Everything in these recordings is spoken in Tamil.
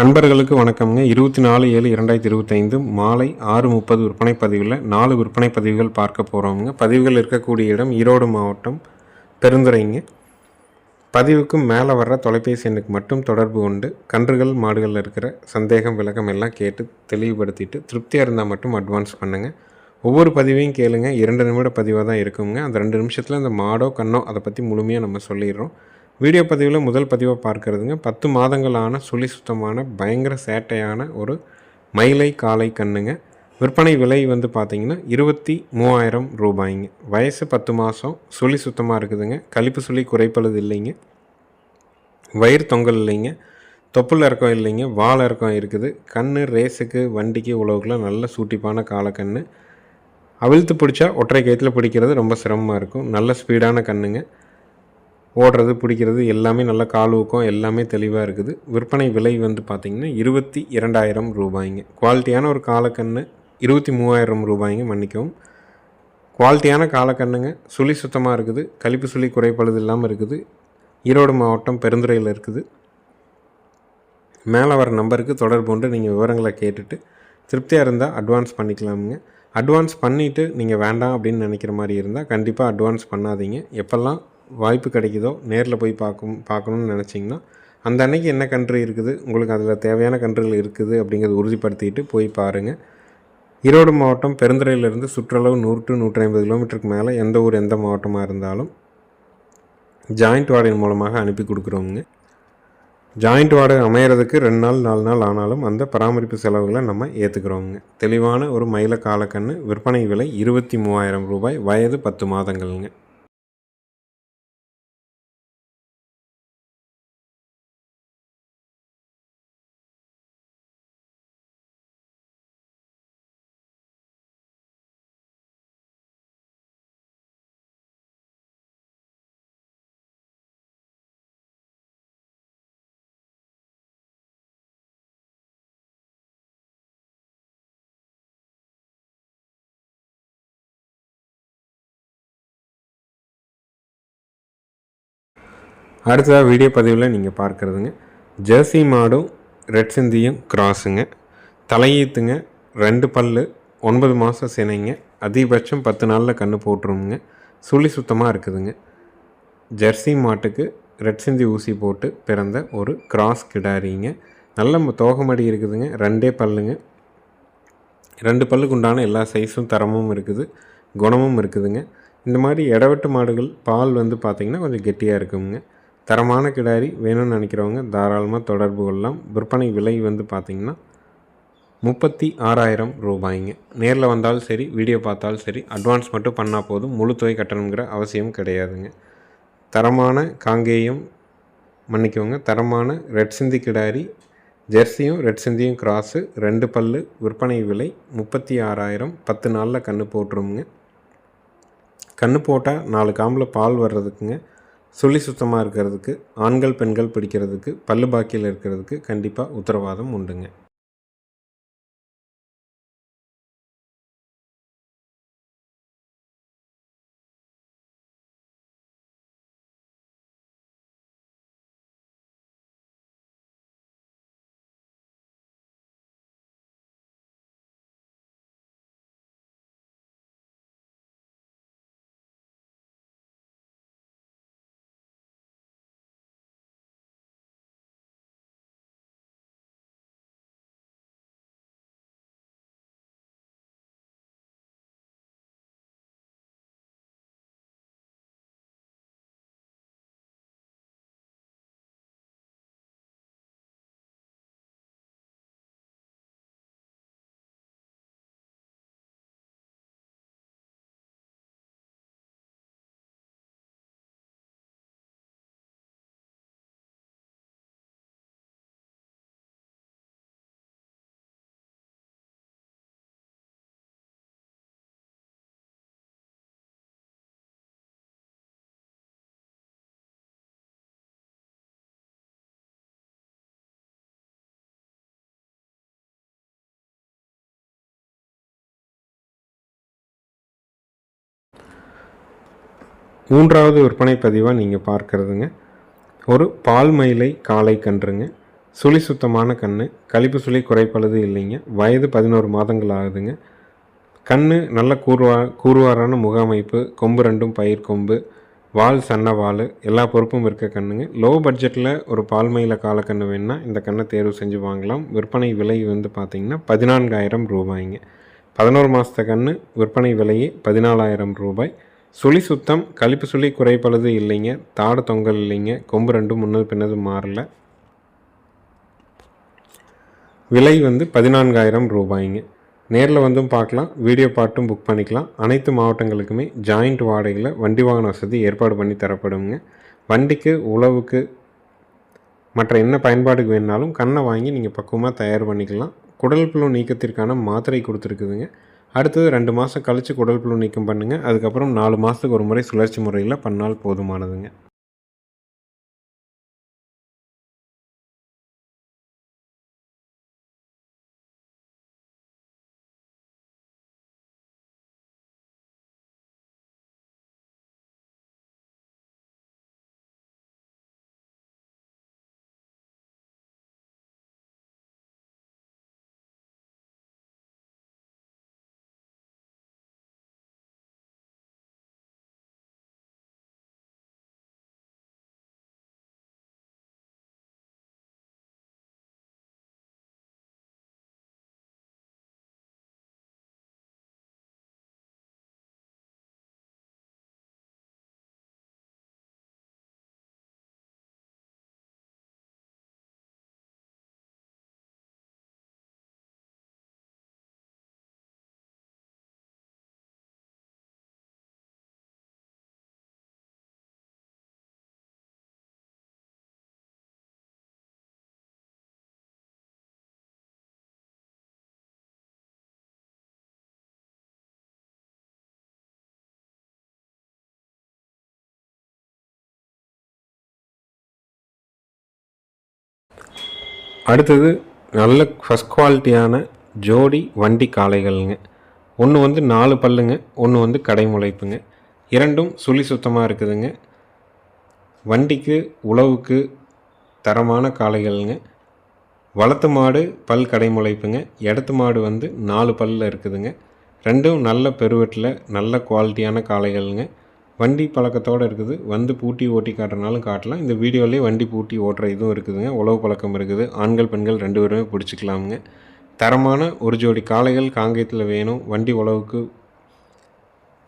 நண்பர்களுக்கு வணக்கம்ங்க. இருபத்தி நாலு ஏழு இரண்டாயிரத்தி இருபத்தைந்து மாலை ஆறு முப்பது விற்பனை பதிவில் நாலு விற்பனை பதிவுகள் பார்க்க போகிறோம்ங்க பதிவுகள் இருக்கக்கூடிய இடம் ஈரோடு மாவட்டம் பெருந்துறைங்க. பதிவுக்கு மேலே வர்ற தொலைபேசி எண்ணுக்கு மட்டும் தொடர்பு கொண்டு கன்றுகள் மாடுகளில் இருக்கிற சந்தேகம் விளக்கம் எல்லாம் கேட்டு தெளிவுபடுத்திட்டு திருப்தியாக இருந்தால் மட்டும் அட்வான்ஸ் பண்ணுங்கள் ஒவ்வொரு பதிவையும் கேளுங்க. இரண்டு நிமிட பதிவாக தான் இருக்குங்க. அந்த ரெண்டு நிமிஷத்தில் அந்த மாடோ கண்ணோ அதை பற்றி முழுமையாக நம்ம சொல்லிடுறோம். வீடியோ பதிவில் முதல் பதிவை பார்க்கறதுங்க. பத்து மாதங்களான சுழி சுத்தமான பயங்கர சேட்டையான ஒரு மயிலை காளை கண்ணுங்க. விற்பனை விலை வந்து பார்த்திங்கன்னா இருபத்தி மூவாயிரம் ரூபாய்ங்க. வயசு பத்து மாதம் சுழி சுத்தமாக இருக்குதுங்க. கழிப்பு சுழி குறைப்பழுது இல்லைங்க. வயிறு தொங்கல் இல்லைங்க. தொப்புள் இறக்கம் இல்லைங்க. வால் இறக்கம் இருக்குது. கண் ரேஸுக்கு வண்டிக்கு உழவுக்குலாம் நல்ல சூட்டிப்பான காலக்கண்ணு அவிழ்த்து பிடிச்சா ஒற்றை கயிற்றில் பிடிக்கிறது ரொம்ப சிரமமாக இருக்கும். நல்ல ஸ்பீடான கண்ணுங்க. ஓடுறது பிடிக்கிறது எல்லாமே நல்ல கால் ஊக்கம் எல்லாமே தெளிவாக இருக்குது. விற்பனை விலை வந்து பார்த்திங்கன்னா இருபத்தி இரண்டாயிரம் ரூபாய்ங்க. குவாலிட்டியான ஒரு காலக்கண்ணு இருபத்தி மூவாயிரம் ரூபாய்ங்க மன்னிக்கவும். குவாலிட்டியான காலக்கண்ணுங்க சுழி சுத்தமாக இருக்குது கழிப்பு சுழி குறைப்பழுது இல்லாமல் இருக்குது. ஈரோடு மாவட்டம் பெருந்துறையில் இருக்குது. மேலே வர நம்பருக்கு தொடர்பு கொண்டு நீங்கள் விவரங்களை கேட்டுட்டு திருப்தியாக இருந்தால் அட்வான்ஸ் பண்ணிக்கலாமுங்க. அட்வான்ஸ் பண்ணிவிட்டு நீங்கள் வேண்டாம் அப்படின்னு நினைக்கிற மாதிரி இருந்தால் கண்டிப்பாக அட்வான்ஸ் பண்ணாதீங்க. எப்போல்லாம் வாய்ப்பு கிடைக்குதோ நேரில் போய் பார்க்கும் பார்க்கணுன்னு நினச்சிங்கன்னா அந்த அன்னைக்கு என்ன கன்று இருக்குது உங்களுக்கு அதில் தேவையான கன்றுகள் இருக்குது அப்படிங்கிறத உறுதிப்படுத்திட்டு போய் பாருங்கள் ஈரோடு மாவட்டம் பெருந்துறையிலிருந்து சுற்றளவு நூறு டு நூற்றி ஐம்பது கிலோமீட்டருக்கு மேலே எந்த ஊர் எந்த மாவட்டமாக இருந்தாலும் ஜாயிண்ட் வார்டின் மூலமாக அனுப்பி கொடுக்குறோங்க ஜாயிண்ட் வாடகை அமையிறதுக்கு ரெண்டு நாள் நாலு நாள் ஆனாலும் அந்த பராமரிப்பு செலவுகளை நம்ம ஏற்றுக்கிறோங்க தெளிவான ஒரு மயில காலக்கண்ணு விற்பனை விலை இருபத்தி மூவாயிரம் ரூபாய் வயது பத்து மாதங்கள்ங்க. அடுத்ததாக வீடியோ பதிவில் நீங்கள் பார்க்குறதுங்க. ஜெர்சி மாடும் ரெட் சிந்தியும் கிராஸுங்க தலையீத்துங்க ரெண்டு பல்லு ஒன்பது மாதம் சினைங்க. அதிகபட்சம் பத்து நாளில் கன்று போட்டுருங்க சுழி சுத்தமாக இருக்குதுங்க. ஜெர்சி மாட்டுக்கு ரெட் சிந்தி ஊசி போட்டு பிறந்த ஒரு கிராஸ் கிடாரிங்க. நல்ல தோகமடி இருக்குதுங்க. ரெண்டே பல்லுங்க. ரெண்டு பல்லுக்கு உண்டான எல்லா சைஸும் தரமும் இருக்குது. குணமும் இருக்குதுங்க. இந்த மாதிரி இடவெட்டு மாடுகள் பால் வந்து பார்த்திங்கன்னா கொஞ்சம் கெட்டியாக இருக்குங்க. தரமான கிடாரி வேணும்னு நினைக்கிறவங்க தாராளமாக தொடர்பு கொள்ளலாம். விற்பனை விலை வந்து பார்த்திங்கன்னா முப்பத்தி ஆறாயிரம் ரூபாய்ங்க. நேரில் வந்தாலும் சரி வீடியோ பார்த்தாலும் சரி அட்வான்ஸ் மட்டும் பண்ணால் போதும். முழு தொகை கட்டணுங்கிற அவசியம் கிடையாதுங்க. தரமான காங்கேயம் மன்னிக்கோங்க. தரமான ரெட் சிந்தி கிடாரி ஜெர்சியும் ரெட் சிந்தியும் கிராஸு ரெண்டு பல்லு விற்பனை விலை முப்பத்தி ஆறாயிரம். பத்து நாளில் கன்று போட்டுருமுங்க. கன்று போட்டால் நாலு காம்பில் பால் வர்றதுக்குங்க. சுழி சுத்தமாக இருக்கிறதுக்கு ஆண்கள் பெண்கள் பிடிக்கிறதுக்கு பல்லு பாக்கியில் இருக்கிறதுக்கு கண்டிப்பாக உத்தரவாதம் உண்டுங்க. மூன்றாவது விற்பனை பதிவாக நீங்கள் பார்க்குறதுங்க. ஒரு பால் மயிலை காளை கன்றுங்க. சுழி சுத்தமான கண் கழிப்பு சுழி குறைப்பழுது இல்லைங்க. வயது பதினோரு மாதங்கள் ஆகுதுங்க. கண் நல்ல கூர்வா கூர்வாரான முக அமைப்பு கொம்பு ரெண்டும் பயிர் கொம்பு வால் சன்ன வால் எல்லா பொறுப்பும் இருக்க கண்ணுங்க. லோ பட்ஜெட்டில் ஒரு பால்மையில் காலக்கண்ணு வேணுன்னா இந்த கண்ணை தேர்வு செஞ்சு வாங்கலாம். விற்பனை விலை வந்து பார்த்திங்கன்னா பதினான்காயிரம் ரூபாய்ங்க. பதினோரு மாதத்த கன்று விற்பனை விலையே பதினாலாயிரம் ரூபாய். சுழி சுத்தம் கழிப்பு சுழி குறைப்பளது இல்லைங்க தாட தொங்கல் இல்லைங்க கொம்பு ரெண்டும் முன்னது பின்னது மாறல. விலை வந்து பதினான்காயிரம் ரூபாய்ங்க. நேரில் வந்தும் பார்க்கலாம் வீடியோ பாட்டும் புக் பண்ணிக்கலாம். அனைத்து மாவட்டங்களுக்குமே ஜாயிண்ட் வாடகையில் வண்டி வாகன வசதி ஏற்பாடு பண்ணி தரப்படுங்க. வண்டிக்கு உழவுக்கு மற்ற என்ன பயன்பாடுக்கு வேணாலும் கண்ணை வாங்கி நீங்கள் பக்குவமாக தயார் பண்ணிக்கலாம். குடல் புழு நீக்கத்திற்கான மாத்திரை கொடுத்துருக்குதுங்க. அடுத்தது ரெண்டு மாதம் கழித்து குடல் புழு நீக்கம் பண்ணுங்கள் அதுக்கப்புறம் நாலு மாதத்துக்கு ஒரு முறை சுழற்சி முறையில் பண்ணால் போதுமானதுங்க. அடுத்தது நல்ல ஃபஸ்ட் குவாலிட்டியான ஜோடி வண்டி காளைகள்ங்க. ஒன்று வந்து நாலு பல்லுங்க ஒன்று வந்து கடைமுளைப்புங்க இரண்டும் சுழி சுத்தமாக இருக்குதுங்க. வண்டிக்கு உழவுக்கு தரமான காளைகள்ங்க. வளர்த்து மாடு பல் கடைமுளைப்புங்க இடத்து மாடு வந்து நாலு பல்லில் இருக்குதுங்க. ரெண்டும் நல்ல பெருவெட்டில் நல்ல குவாலிட்டியான காளைகள்ங்க. வண்டி பழக்கத்தோடு இருக்குது. வந்து பூட்டி ஓட்டி காட்டுறனாலும் காட்டலாம். இந்த வீடியோலேயே வண்டி பூட்டி ஓட்டுற இதுவும் இருக்குதுங்க. உழவு பழக்கம் இருக்குது. ஆண்கள் பெண்கள் ரெண்டு பேருமே பிடிச்சிக்கலாமுங்க. தரமான ஒரு ஜோடி காளைகள் காங்கேயத்தில் வேணும். வண்டி உழவுக்கு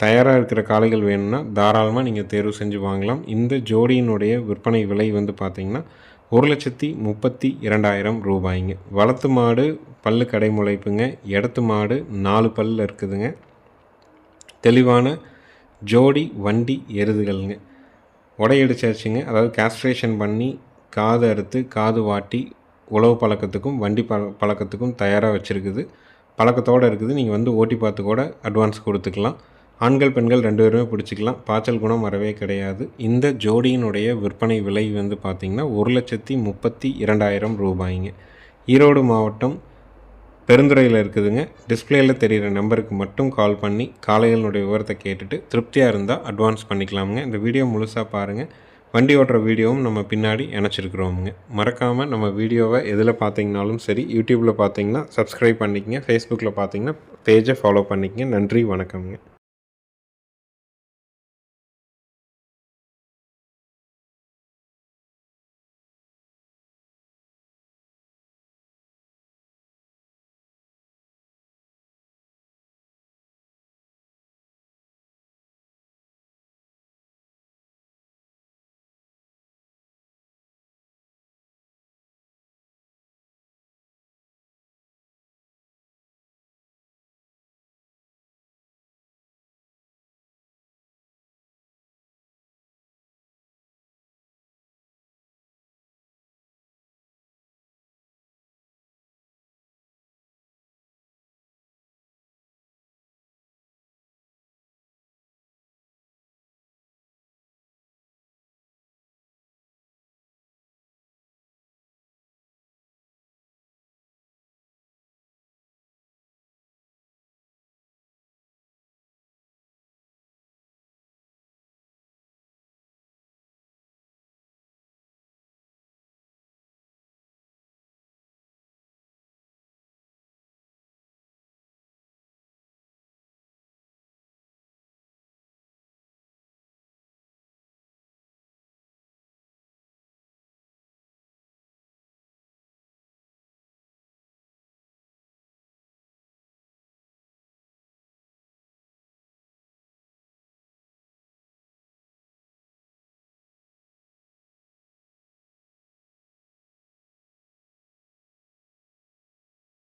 தயாராக இருக்கிற காளைகள் வேணும்னா தாராளமாக நீங்கள் தேர்வு செஞ்சு வாங்கலாம். இந்த ஜோடியினுடைய விற்பனை விலை வந்து பார்த்திங்கன்னா ஒரு லட்சத்தி முப்பத்தி இரண்டாயிரம் ரூபாய்ங்க. வளர்த்து மாடு பல்லு கடை முளைப்புங்க இடத்து மாடு நாலு பல்லில் இருக்குதுங்க. தெளிவான ஜோடி வண்டி எருதுகள்ங்க. உடையடிச்சாச்சுங்க அதாவது கேஸ்ட்ரேஷன் பண்ணி காது அறுத்து காது வாட்டி உழவு பழக்கத்துக்கும் வண்டி ப பழக்கத்துக்கும் தயாராக வச்சுருக்குது. பழக்கத்தோடு இருக்குது. நீங்கள் வந்து ஓட்டி பார்த்து கூட அட்வான்ஸ் கொடுத்துக்கலாம். ஆண்கள் பெண்கள் ரெண்டு பேருமே பிடிச்சிக்கலாம். பாய்ச்சல் குணம் வரவே கிடையாது. இந்த ஜோடியினுடைய விற்பனை விலை வந்து பார்த்திங்கன்னா ஒரு லட்சத்தி முப்பத்தி இரண்டாயிரம் ரூபாய்ங்க. ஈரோடு மாவட்டம் பெருந்துறையில் இருக்குதுங்க. டிஸ்பிளேயில் தெரிகிற நம்பருக்கு மட்டும் கால் பண்ணி காளைகளுடைய விவரத்தை கேட்டுட்டு திருப்தியாக இருந்தால் அட்வான்ஸ் பண்ணிக்கலாமுங்க. இந்த வீடியோ முழுசாக பாருங்கள் வண்டி ஓட்டுற வீடியோவும் நம்ம பின்னாடி இணைச்சிருக்கிறோமுங்க. மறக்காமல் நம்ம வீடியோவை எதில் பார்த்தீங்கனாலும் சரி யூடியூப்பில் பார்த்தீங்கன்னா சப்ஸ்கிரைப் பண்ணிக்கங்க. ஃபேஸ்புக்கில் பார்த்தீங்கன்னா பேஜை ஃபாலோ பண்ணிக்கங்க. நன்றி வணக்கம்ங்க.